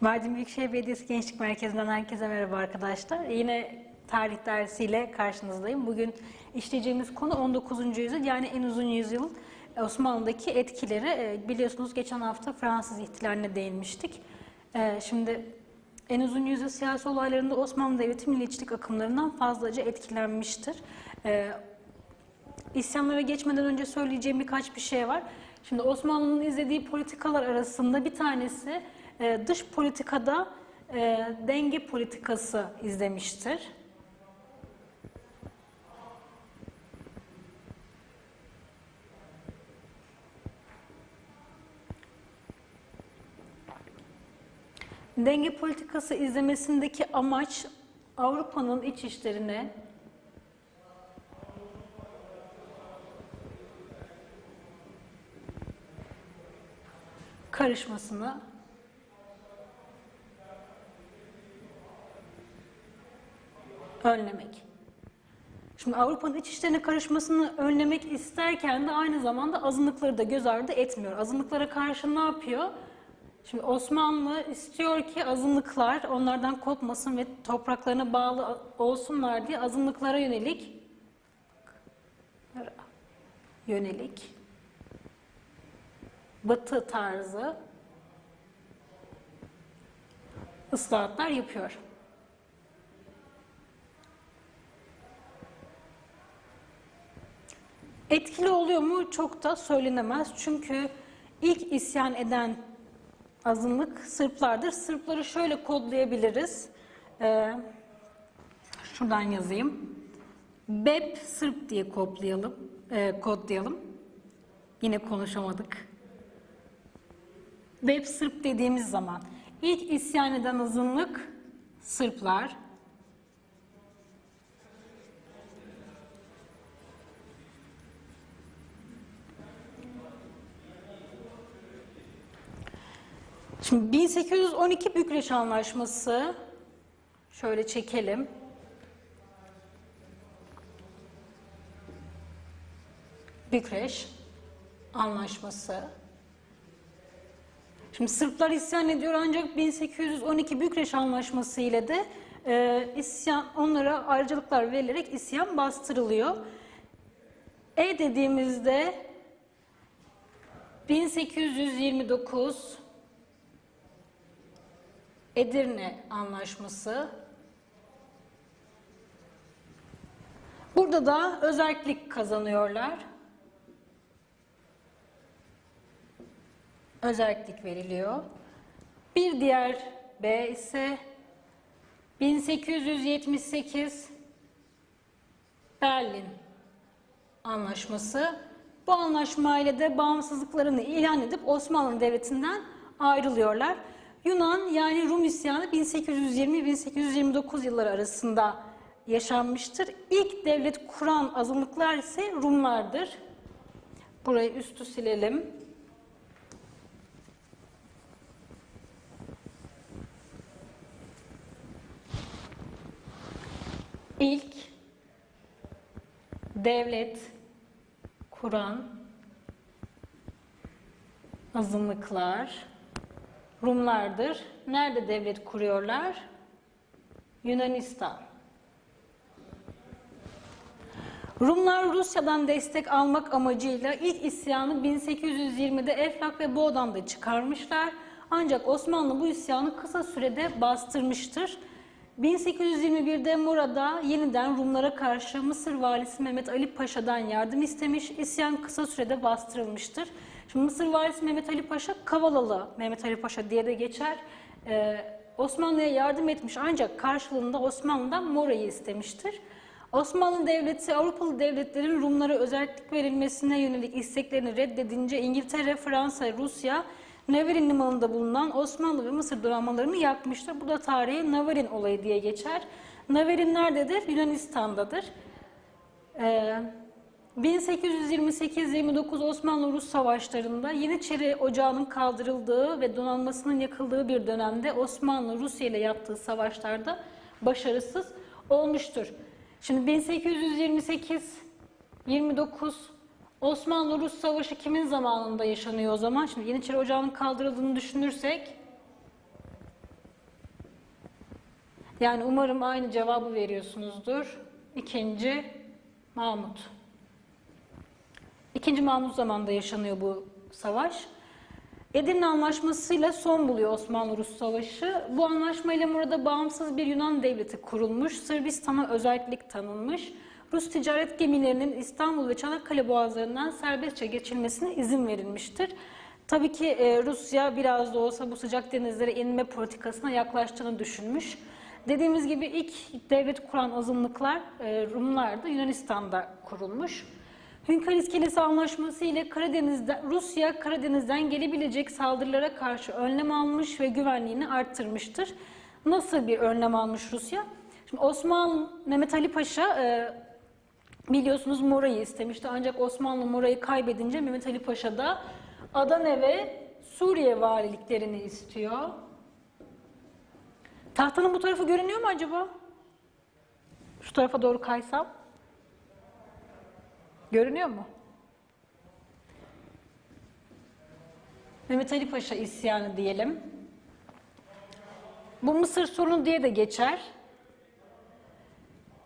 Mardin Büyükşehir Belediyesi Gençlik Merkezi'nden herkese merhaba arkadaşlar. Yine tarih dersiyle karşınızdayım. Bugün işleyeceğimiz konu 19. yüzyıl yani en uzun yüzyıl Osmanlı'daki etkileri. Ee, Biliyorsunuz geçen hafta Fransız ihtilaline değinmiştik. Ee, Şimdi en uzun yüzyıl siyasi olaylarında Osmanlı Devleti milliyetçilik akımlarından fazlaca etkilenmiştir. Ee, İsyanlara geçmeden önce söyleyeceğim birkaç bir şey var. Şimdi Osmanlı'nın izlediği politikalar arasında bir tanesi e, dış politikada e, denge politikası izlemiştir. Denge politikası izlemesindeki amaç Avrupa'nın iç işlerine karışmasını önlemek. Şimdi Avrupa'nın iç işlerine karışmasını önlemek isterken de aynı zamanda azınlıkları da göz ardı etmiyor. Azınlıklara karşı ne yapıyor? Şimdi Osmanlı istiyor ki azınlıklar onlardan kopmasın ve topraklarına bağlı olsunlar diye azınlıklara yönelik yönelik batı tarzı ıslahatlar yapıyor. Etkili oluyor mu? Çok da söylenemez. Çünkü ilk isyan eden azınlık Sırplardır. Sırpları şöyle kodlayabiliriz. Ee, şuradan yazayım. BEP Sırp diye kodlayalım. E, kodlayalım. Yine konuşamadık. BEP Sırp dediğimiz zaman ilk isyan eden azınlık Sırplar. Şimdi 1812 Bükreş Anlaşması şöyle çekelim. Bükreş Anlaşması. Şimdi Sırplar isyan ediyor ancak 1812 Bükreş Anlaşması ile de e, isyan onlara ayrıcalıklar verilerek isyan bastırılıyor. E dediğimizde 1829 Edirne Anlaşması. Burada da özellik kazanıyorlar. Özellik veriliyor. Bir diğer B ise 1878 Berlin Anlaşması. Bu anlaşmayla de bağımsızlıklarını ilan edip Osmanlı Devleti'nden ayrılıyorlar. Yunan yani Rum isyanı 1820-1829 yılları arasında yaşanmıştır. İlk devlet kuran azınlıklar ise Rumlardır. Burayı üstü silelim. İlk devlet kuran azınlıklar Rumlardır. Nerede devlet kuruyorlar? Yunanistan. Rumlar Rusya'dan destek almak amacıyla ilk isyanı 1820'de Eflak ve Boğdan'da çıkarmışlar. Ancak Osmanlı bu isyanı kısa sürede bastırmıştır. 1821'de Mora'da yeniden Rumlara karşı Mısır valisi Mehmet Ali Paşa'dan yardım istemiş. İsyan kısa sürede bastırılmıştır. Şimdi Mısır valisi Mehmet Ali Paşa Kavalalı Mehmet Ali Paşa diye de geçer. Ee, Osmanlı'ya yardım etmiş ancak karşılığında Osmanlı'dan Mora'yı istemiştir. Osmanlı Devleti Avrupalı devletlerin Rumlara özellik verilmesine yönelik isteklerini reddedince İngiltere, Fransa, Rusya Navarin limanında bulunan Osmanlı ve Mısır donanmalarını yakmıştır. Bu da tarihe Navarin olayı diye geçer. Navarin nerededir? Yunanistan'dadır. Ee, 1828-29 Osmanlı-Rus savaşlarında Yeniçeri Ocağı'nın kaldırıldığı ve donanmasının yakıldığı bir dönemde Osmanlı Rusya ile yaptığı savaşlarda başarısız olmuştur. Şimdi 1828-29 Osmanlı-Rus savaşı kimin zamanında yaşanıyor o zaman? Şimdi Yeniçeri Ocağı'nın kaldırıldığını düşünürsek Yani umarım aynı cevabı veriyorsunuzdur. İkinci Mahmut. İkinci Mahmut zamanında yaşanıyor bu savaş. Edirne Anlaşması'yla son buluyor Osmanlı-Rus Savaşı. Bu anlaşmayla burada bağımsız bir Yunan devleti kurulmuş, Sırbistan'a özellik tanınmış. Rus ticaret gemilerinin İstanbul ve Çanakkale boğazlarından serbestçe geçilmesine izin verilmiştir. Tabii ki e, Rusya biraz da olsa bu sıcak denizlere inme politikasına yaklaştığını düşünmüş. Dediğimiz gibi ilk devlet kuran azınlıklar e, Rumlardı, Yunanistan'da kurulmuş. Hünkar İskelesi Anlaşması ile Karadeniz'de, Rusya Karadeniz'den gelebilecek saldırılara karşı önlem almış ve güvenliğini arttırmıştır. Nasıl bir önlem almış Rusya? Şimdi Osman Mehmet Ali Paşa e, biliyorsunuz Mora'yı istemişti. Ancak Osmanlı Mora'yı kaybedince Mehmet Ali Paşa da Adana ve Suriye valiliklerini istiyor. Tahtanın bu tarafı görünüyor mu acaba? Şu tarafa doğru kaysam. Görünüyor mu? Mehmet Ali Paşa isyanı diyelim. Bu Mısır sorunu diye de geçer.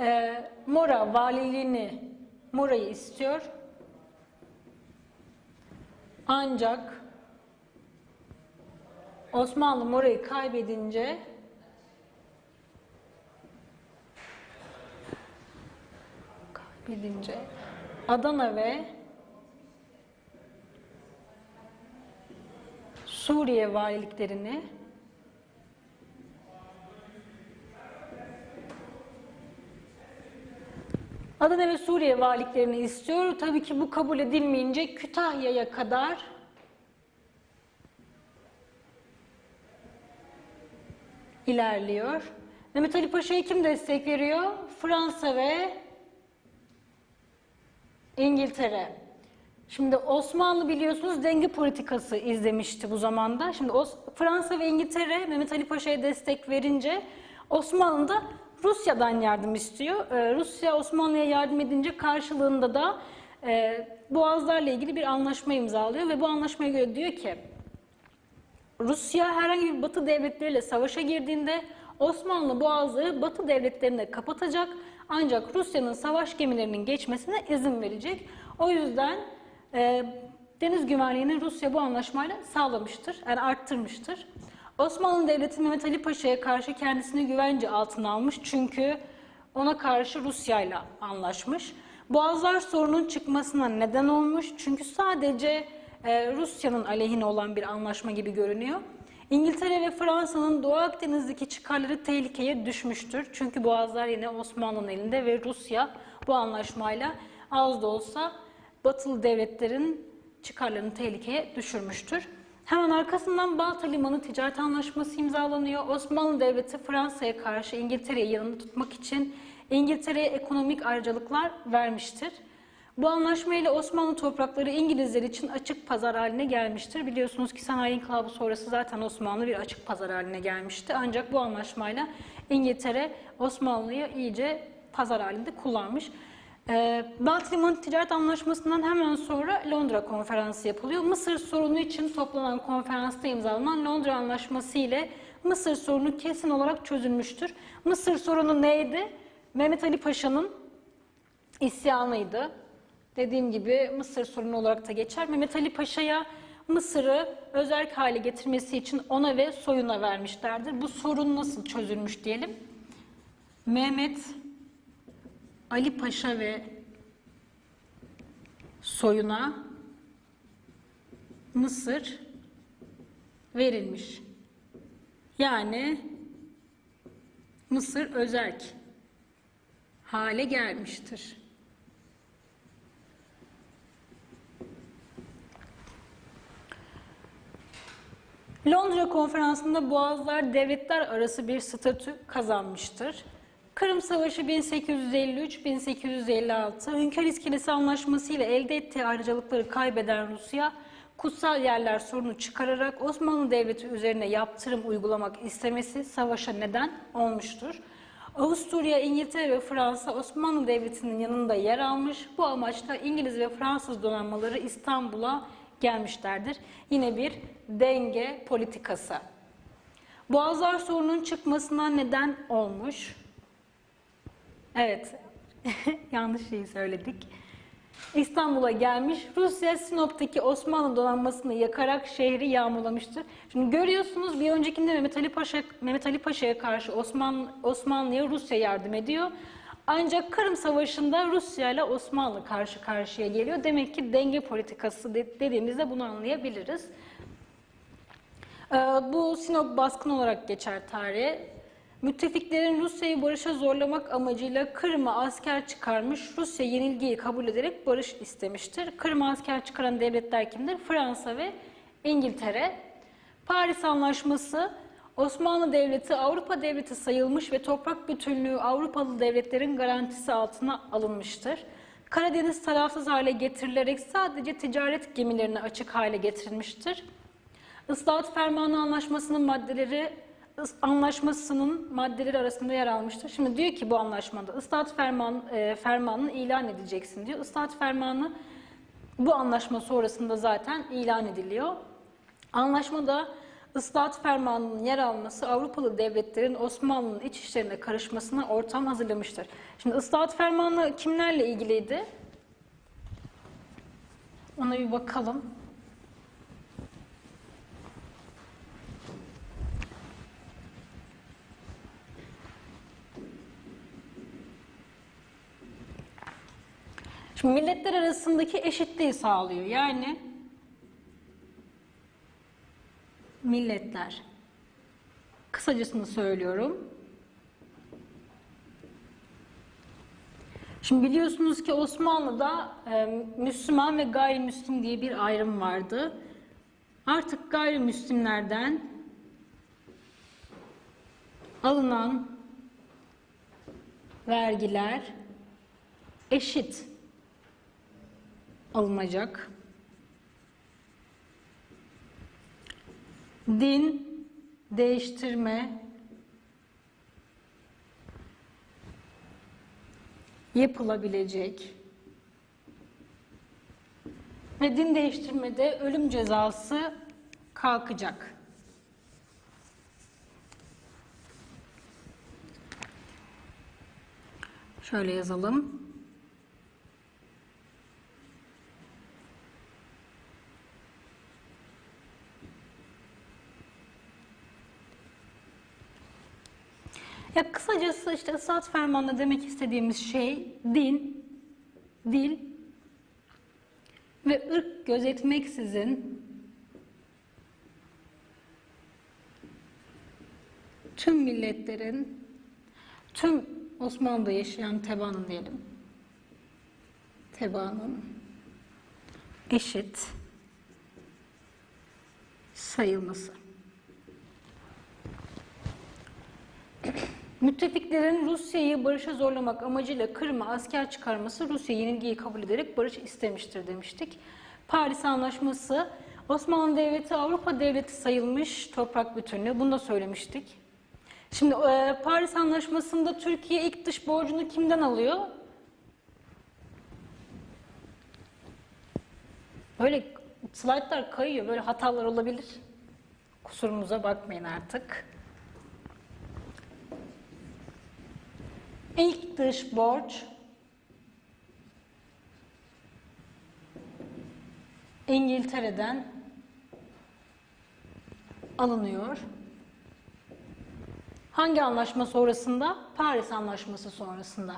Ee, Mora valiliğini, Mora'yı istiyor. Ancak Osmanlı Mora'yı kaybedince kaybedince Adana ve Suriye valiliklerini Adana ve Suriye valiliklerini istiyor. Tabii ki bu kabul edilmeyince Kütahya'ya kadar ilerliyor. Mehmet Ali Paşa'ya kim destek veriyor? Fransa ve İngiltere. Şimdi Osmanlı biliyorsunuz denge politikası izlemişti bu zamanda. Şimdi Os- Fransa ve İngiltere Mehmet Ali Paşa'ya destek verince Osmanlı da Rusya'dan yardım istiyor. Ee, Rusya Osmanlı'ya yardım edince karşılığında da e, Boğazlarla ilgili bir anlaşma imzalıyor ve bu anlaşmaya göre diyor ki Rusya herhangi bir Batı devletleriyle savaşa girdiğinde Osmanlı boğazları Batı devletlerine kapatacak ancak Rusya'nın savaş gemilerinin geçmesine izin verecek. O yüzden e, deniz güvenliğini Rusya bu anlaşmayla sağlamıştır, yani arttırmıştır. Osmanlı Devleti Mehmet Ali Paşa'ya karşı kendisini güvence altına almış çünkü ona karşı Rusya'yla anlaşmış. Boğazlar sorunun çıkmasına neden olmuş çünkü sadece e, Rusya'nın aleyhine olan bir anlaşma gibi görünüyor. İngiltere ve Fransa'nın Doğu Akdeniz'deki çıkarları tehlikeye düşmüştür. Çünkü boğazlar yine Osmanlı'nın elinde ve Rusya bu anlaşmayla az da olsa batılı devletlerin çıkarlarını tehlikeye düşürmüştür. Hemen arkasından Balta Limanı Ticaret Anlaşması imzalanıyor. Osmanlı Devleti Fransa'ya karşı İngiltere'yi yanında tutmak için İngiltere'ye ekonomik ayrıcalıklar vermiştir. Bu anlaşmayla Osmanlı toprakları İngilizler için açık pazar haline gelmiştir. Biliyorsunuz ki sanayi inkılabı sonrası zaten Osmanlı bir açık pazar haline gelmişti. Ancak bu anlaşmayla İngiltere Osmanlı'yı iyice pazar halinde kullanmış. Ee, Balti Limanı Ticaret Anlaşması'ndan hemen sonra Londra Konferansı yapılıyor. Mısır sorunu için toplanan konferansta imzalanan Londra Anlaşması ile Mısır sorunu kesin olarak çözülmüştür. Mısır sorunu neydi? Mehmet Ali Paşa'nın isyanıydı. Dediğim gibi Mısır sorunu olarak da geçer. Mehmet Ali Paşa'ya Mısır'ı özerk hale getirmesi için ona ve soyuna vermişlerdir. Bu sorun nasıl çözülmüş diyelim. Mehmet Ali Paşa ve soyuna Mısır verilmiş. Yani Mısır özerk hale gelmiştir. Londra Konferansı'nda Boğazlar devletler arası bir statü kazanmıştır. Kırım Savaşı 1853-1856, Hünkar İskelesi Anlaşması ile elde ettiği ayrıcalıkları kaybeden Rusya, kutsal yerler sorunu çıkararak Osmanlı Devleti üzerine yaptırım uygulamak istemesi savaşa neden olmuştur. Avusturya, İngiltere ve Fransa Osmanlı Devleti'nin yanında yer almış. Bu amaçla İngiliz ve Fransız donanmaları İstanbul'a gelmişlerdir. Yine bir denge politikası. Boğazlar sorunun çıkmasına neden olmuş. Evet, yanlış şeyi söyledik. İstanbul'a gelmiş. Rusya Sinop'taki Osmanlı donanmasını yakarak şehri yağmalamıştır. Şimdi görüyorsunuz bir öncekinde Mehmet Ali Paşa Paşa'ya karşı Osman Osmanlı'ya Rusya yardım ediyor. Ancak Kırım Savaşı'nda Rusya ile Osmanlı karşı karşıya geliyor. Demek ki denge politikası de- dediğimizde bunu anlayabiliriz. Ee, Bu Sinop baskın olarak geçer tarihe. Müttefiklerin Rusya'yı barışa zorlamak amacıyla Kırım'a asker çıkarmış, Rusya yenilgiyi kabul ederek barış istemiştir. Kırım'a asker çıkaran devletler kimdir? Fransa ve İngiltere. Paris Anlaşması, Osmanlı Devleti Avrupa Devleti sayılmış ve toprak bütünlüğü Avrupalı devletlerin garantisi altına alınmıştır. Karadeniz tarafsız hale getirilerek sadece ticaret gemilerine açık hale getirilmiştir. Islahat Fermanı Anlaşması'nın maddeleri anlaşmasının maddeleri arasında yer almıştır. Şimdi diyor ki bu anlaşmada ıslahat ferman, e, fermanını ilan edeceksin diyor. Islahat fermanı bu anlaşma sonrasında zaten ilan ediliyor. Anlaşmada ıslahat fermanının yer alması Avrupalı devletlerin Osmanlı'nın iç işlerine karışmasına ortam hazırlamıştır. Şimdi ıslahat fermanı kimlerle ilgiliydi? Ona bir bakalım. Şimdi milletler arasındaki eşitliği sağlıyor. Yani milletler. Kısacasını söylüyorum. Şimdi biliyorsunuz ki Osmanlı'da e, Müslüman ve gayrimüslim diye bir ayrım vardı. Artık gayrimüslimlerden alınan vergiler eşit alınacak. Din değiştirme yapılabilecek. Ve din değiştirmede ölüm cezası kalkacak. Şöyle yazalım. Ya kısacası işte ıslahat fermanında demek istediğimiz şey din, dil ve ırk gözetmeksizin tüm milletlerin, tüm Osmanlı'da yaşayan tebaanın diyelim, tebaanın eşit sayılması. Müttefiklerin Rusya'yı barışa zorlamak amacıyla Kırım'a asker çıkarması Rusya yenilgiyi kabul ederek barış istemiştir demiştik. Paris Anlaşması Osmanlı Devleti Avrupa Devleti sayılmış toprak bütünlüğü bunu da söylemiştik. Şimdi e, Paris Anlaşması'nda Türkiye ilk dış borcunu kimden alıyor? Böyle slaytlar kayıyor, böyle hatalar olabilir. Kusurumuza bakmayın artık. İlk dış borç İngiltere'den alınıyor. Hangi anlaşma sonrasında? Paris Anlaşması sonrasında.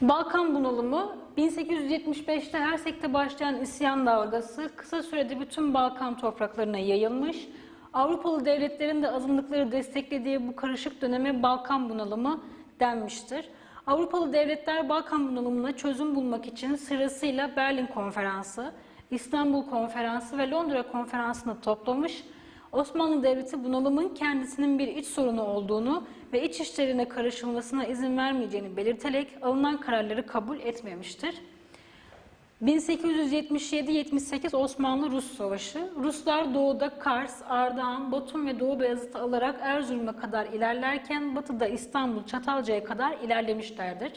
Balkan bunalımı 1875'te Hersek'te başlayan isyan dalgası kısa sürede bütün Balkan topraklarına yayılmış. Avrupalı devletlerin de azınlıkları desteklediği bu karışık döneme Balkan bunalımı denmiştir. Avrupalı devletler Balkan bunalımına çözüm bulmak için sırasıyla Berlin Konferansı, İstanbul Konferansı ve Londra Konferansı'nı toplamış. Osmanlı Devleti bunalımın kendisinin bir iç sorunu olduğunu ve iç işlerine karışılmasına izin vermeyeceğini belirterek alınan kararları kabul etmemiştir. 1877-78 Osmanlı-Rus Savaşı. Ruslar doğuda Kars, Ardahan, Batum ve Doğu Beyazıt'ı alarak Erzurum'a kadar ilerlerken batıda İstanbul, Çatalca'ya kadar ilerlemişlerdir.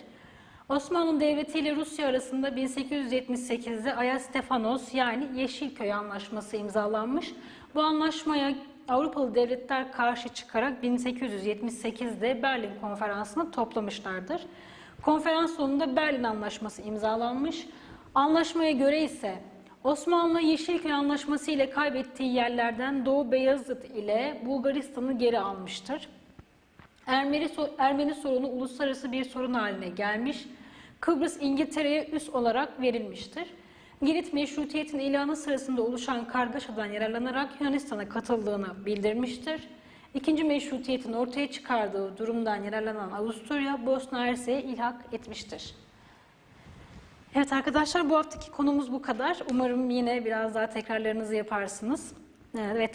Osmanlı Devleti ile Rusya arasında 1878'de Aya Stefanos yani Yeşilköy Anlaşması imzalanmış. Bu anlaşmaya Avrupalı devletler karşı çıkarak 1878'de Berlin Konferansı'nı toplamışlardır. Konferans sonunda Berlin Anlaşması imzalanmış. Anlaşmaya göre ise Osmanlı Yeşilköy Anlaşması ile kaybettiği yerlerden Doğu Beyazıt ile Bulgaristan'ı geri almıştır. Ermeni, Ermeni sorunu uluslararası bir sorun haline gelmiş. Kıbrıs İngiltere'ye üs olarak verilmiştir. Girit meşrutiyetin ilanı sırasında oluşan kargaşadan yararlanarak Yunanistan'a katıldığını bildirmiştir. İkinci meşrutiyetin ortaya çıkardığı durumdan yararlanan Avusturya, Bosna Hersek'e ilhak etmiştir. Evet arkadaşlar bu haftaki konumuz bu kadar. Umarım yine biraz daha tekrarlarınızı yaparsınız. Ve